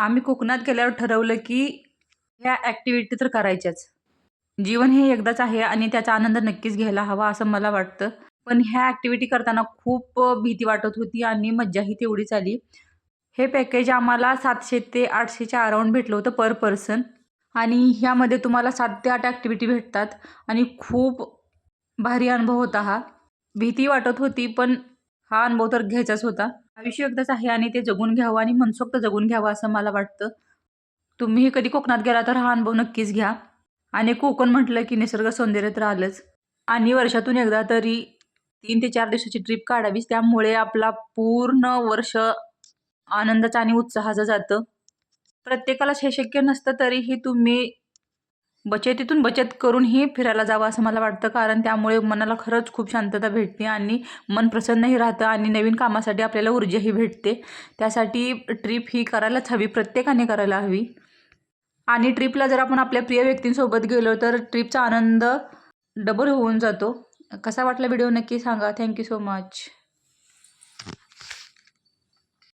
आम्ही कोकणात गेल्यावर ठरवलं की ह्या ॲक्टिव्हिटी तर करायच्याच. जीवन हे एकदाच आहे आणि त्याचा आनंद नक्कीच घ्यायला हवा असं मला वाटतं. पण ह्या ॲक्टिव्हिटी करताना खूप भीती वाटत होती आणि मज्जाही तेवढीच आली हे पॅकेज आम्हाला सातशे ते आठशेच्या अराऊंड भेटलं होतं पर पर्सन आणि ह्यामध्ये तुम्हाला सात ते आठ ॲक्टिव्हिटी भेटतात. आणि खूप भारी अनुभव होता हा. भीती वाटत होती पण हा अनुभव तर घ्यायचाच होता. आयुष्य एकदाच आहे आणि ते जगून घ्यावं आणि मनसोक्त जगून घ्यावं असं मला वाटतं. तुम्हीही कधी कोकणात गेला तर हा अनुभव नक्कीच घ्या. आणि कोकण म्हटलं की निसर्ग सौंदर्य तर आलंच. आणि वर्षातून एकदा तरी तीन ते चार दिवसाची ट्रिप काढावीच त्यामुळे आपला पूर्ण वर्ष आनंदाचं आणि उत्साहाचं जातं. प्रत्येकालाच हे शक्य नसतं तरीही तुम्ही बचतीतून बचत करूनही फिरायला जावं असं मला वाटतं. कारण त्यामुळे मनाला खरंच खूप शांतता भेटते आणि मन प्रसन्नही राहतं आणि नवीन कामासाठी आपल्याला ऊर्जाही भेटते. त्यासाठी ट्रिप ही करायलाच हवी प्रत्येकाने करायला हवी. आणि ट्रिपला जर आपण आपल्या प्रिय व्यक्तींसोबत गेलो तर ट्रिपचा आनंद डबल होऊन जातो. कसा वाटला व्हिडिओ नक्की सांगा. Thank you so much